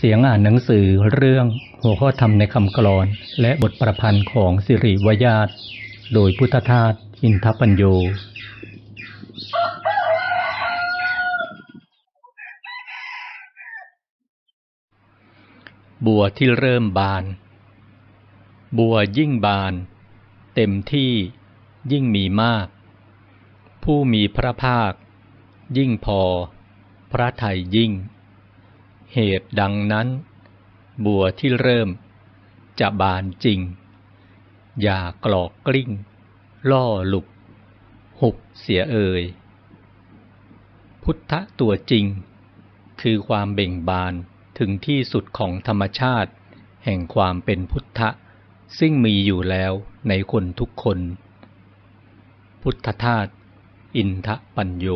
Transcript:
เสียงอ่านหนังสือเรื่องหัวข้อธรรมในคำกลอน และบทประพันธ์ของสิริวยาตโดยพุทธทาสอินทปัญโย บัวที่เริ่มบาน บัวยิ่งบาน เต็มที่ยิ่งมีมาก ผู้มีพระภาค ยิ่งพอ พระไทยยิ่ง เหตุดังนั้น บัวที่เริ่ม จะบานจริง อย่ากรอกกลิ้ง ล่อหลุก หุบเสียเอ่ย พุทธตัวจริง คือความเบ่งบานถึงที่สุดของธรรมชาติ แห่งความเป็นพุทธะ ซึ่งมีอยู่แล้วในคนทุกคน พุทธทาสอินทะปัญโย